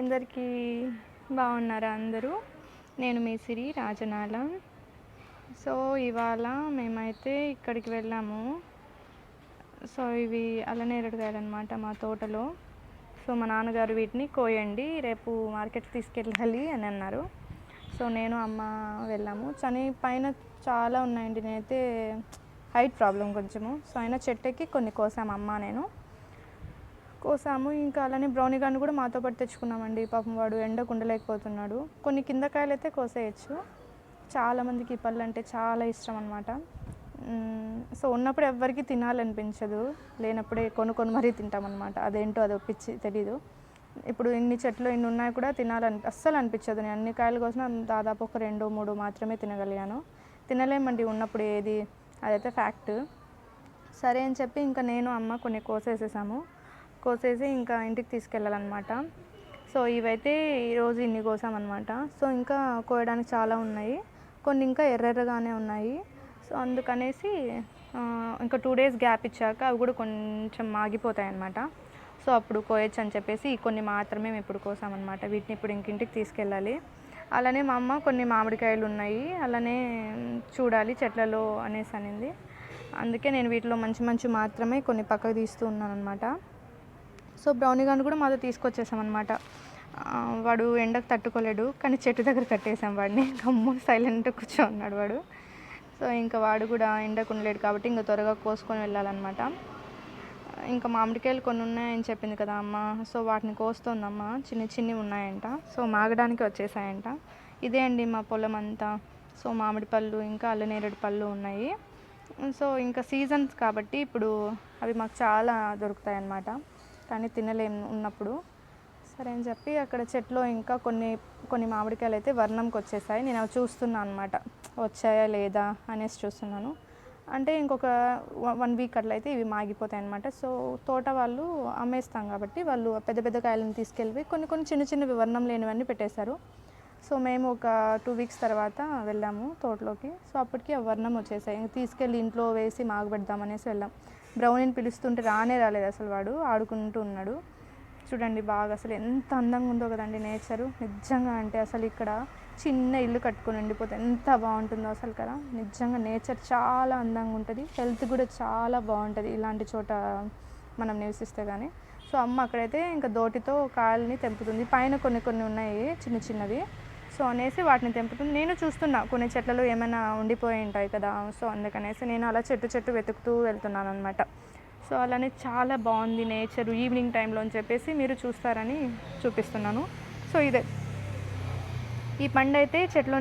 అందరికీ బాగున్నారా అందరూ? నేను మీ సిరి రాజనాల. సో ఇవాళ మేమైతే ఇక్కడికి వెళ్ళాము. సో ఇవి అల్లనేరడుకాయలు మా తోటలో. సో మా నాన్నగారు వీటిని కోయండి రేపు మార్కెట్కి తీసుకెళ్ళాలి అని అన్నారు. సో నేను అమ్మ వెళ్ళాము. కానీ పైన చాలా ఉన్నాయండి. నేనైతే హైట్ ప్రాబ్లం కొంచెము. సో అయినా చెట్టెక్కి కొన్ని కోసాము అమ్మ నేను. కోసాము. ఇంకా అలానే బ్రౌనీ గారిని కూడా మాతో పాటు తెచ్చుకున్నామండి. పాపం వాడు ఎండకు ఉండలేకపోతున్నాడు కొన్ని కింద కాయలు అయితే కోసేయచ్చు చాలామందికి ఈ పళ్ళు అంటే చాలా ఇష్టం అనమాట సో ఉన్నప్పుడు ఎవ్వరికి తినాలనిపించదు. లేనప్పుడే కొనుక్కొని మరీ తింటామన్నమాట. అదేంటో అది ఒప్పించి తెలీదు. ఇప్పుడు ఇన్ని చెట్లు ఇన్ని ఉన్నాయి కూడా తినాలని అస్సలు అనిపించదు. నేను అన్ని కాయలు కోసం దాదాపు ఒక రెండు మూడు మాత్రమే తినగలిగాను. తినలేమండి ఉన్నప్పుడు ఏది. అదైతే ఫ్యాక్ట్. సరే అని చెప్పి ఇంకా నేను అమ్మ కొన్ని కోసేసేసాము. కోసేసి ఇంకా ఇంటికి తీసుకెళ్ళాలన్నమాట. సో ఇవైతే ఈరోజు ఇన్ని కోసామన్నమాట. సో ఇంకా కోయడానికి చాలా ఉన్నాయి. కొన్ని ఇంకా ఎర్రెర్రగానే ఉన్నాయి. సో అందుకనేసి ఇంకా టూ డేస్ గ్యాప్ ఇచ్చాక అవి కూడా కొంచెం మాగిపోతాయి అన్నమాట సో అప్పుడు కోయచ్చు అని చెప్పేసి కొన్ని మాత్రమే మేము ఇప్పుడు కోసామన్నమాట. వీటిని ఇప్పుడు ఇంకింటికి తీసుకెళ్ళాలి. అలానే మా అమ్మ కొన్ని మామిడికాయలు ఉన్నాయి. అలానే చూడాలి చెట్లలో అనేసి అనింది. అందుకే నేను వీటిలో మంచి మంచి మాత్రమే కొన్ని పక్కకు తీస్తూ ఉన్నాను అనమాట సో బ్రౌనీ గన్ కూడా మాతో తీసుకొచ్చేసాం అనమాట వాడు ఎండకు తట్టుకోలేడు కానీ చెట్టు దగ్గర కట్టేసాం వాడిని. గమ్ము సైలెంట్ కూర్చో ఉన్నాడు వాడు. సో ఇంకా వాడు కూడా ఎండకు ఉండలేడు కాబట్టి ఇంకా త్వరగా కోసుకొని వెళ్ళాలన్నమాట. ఇంకా మామిడికాయలు కొన్ని ఉన్నాయని చెప్పింది కదా అమ్మ. సో వాటిని కోస్తోందమ్మ. చిన్ని చిన్నవి ఉన్నాయంట. సో మాగడానికి వచ్చేసాయంట. ఇదే అండి మా పొలం అంతా సో మామిడి పళ్ళు ఇంకా అల్లనేరేడు పళ్ళు ఉన్నాయి. సో ఇంకా సీజన్స్ కాబట్టి ఇప్పుడు అవి మాకు చాలా దొరుకుతాయి అన్నమాట కానీ తినలేము ఉన్నప్పుడు. సరే అని చెప్పి అక్కడ చెట్లో ఇంకా కొన్ని కొన్ని మామిడికాయలు అయితే వర్ణంకి వచ్చేసాయి. నేను అవి చూస్తున్నాను అనమాట వచ్చాయా లేదా అనేసి చూస్తున్నాను. అంటే ఇంకొక వన్ వీక్ అట్లా అయితే ఇవి మాగిపోతాయి అనమాట సో తోట వాళ్ళు అమ్మేస్తాం కాబట్టి వాళ్ళు పెద్ద పెద్ద కాయలను తీసుకెళ్ళి కొన్ని కొన్ని చిన్న చిన్నవి వర్ణం లేనివన్నీ పెట్టేశారు. సో మేము ఒక టూ వీక్స్ తర్వాత వెళ్ళాము తోటలోకి. సో అప్పటికి ఆ వర్ణం వచ్చేసాయి. తీసుకెళ్ళి ఇంట్లో వేసి మాగబెడదామనేసి వెళ్ళాం. బ్రౌనీని పిలుస్తుంటే రానే రాలేదు అసలు వాడు. ఆడుకుంటూ ఉన్నాడు. చూడండి బాగా అసలు ఎంత అందంగా ఉందో కదండి నేచరు. నిజంగా అంటే అసలు ఇక్కడ చిన్న ఇల్లు కట్టుకొని ఉండిపోతే ఎంత బాగుంటుందో అసలు కదా. నిజంగా నేచర్ చాలా అందంగా ఉంటుంది. హెల్త్ కూడా చాలా బాగుంటుంది ఇలాంటి చోట మనం నివసిస్తే కానీ సో అమ్మ అక్కడైతే ఇంకా దోటితో కాయల్ని తెంపుతుంది. పైన కొన్ని కొన్ని ఉన్నాయి చిన్న చిన్నవి. సో అనేసి వాటిని తెంపుతుంది నేను చూస్తున్నా కొన్ని చెట్లలో ఏమైనా ఉండిపోయి ఉంటాయి కదా సో అందుకనేసి నేను అలా చెట్టు చెట్టు వెతుకుతూ వెళ్తున్నాను అనమాట సో అలానే చాలా బాగుంది నేచర్ ఈవినింగ్ టైంలో అని చెప్పేసి మీరు చూస్తారని చూపిస్తున్నాను. సో ఇదే. ఈ పండు అయితే చెట్లోనే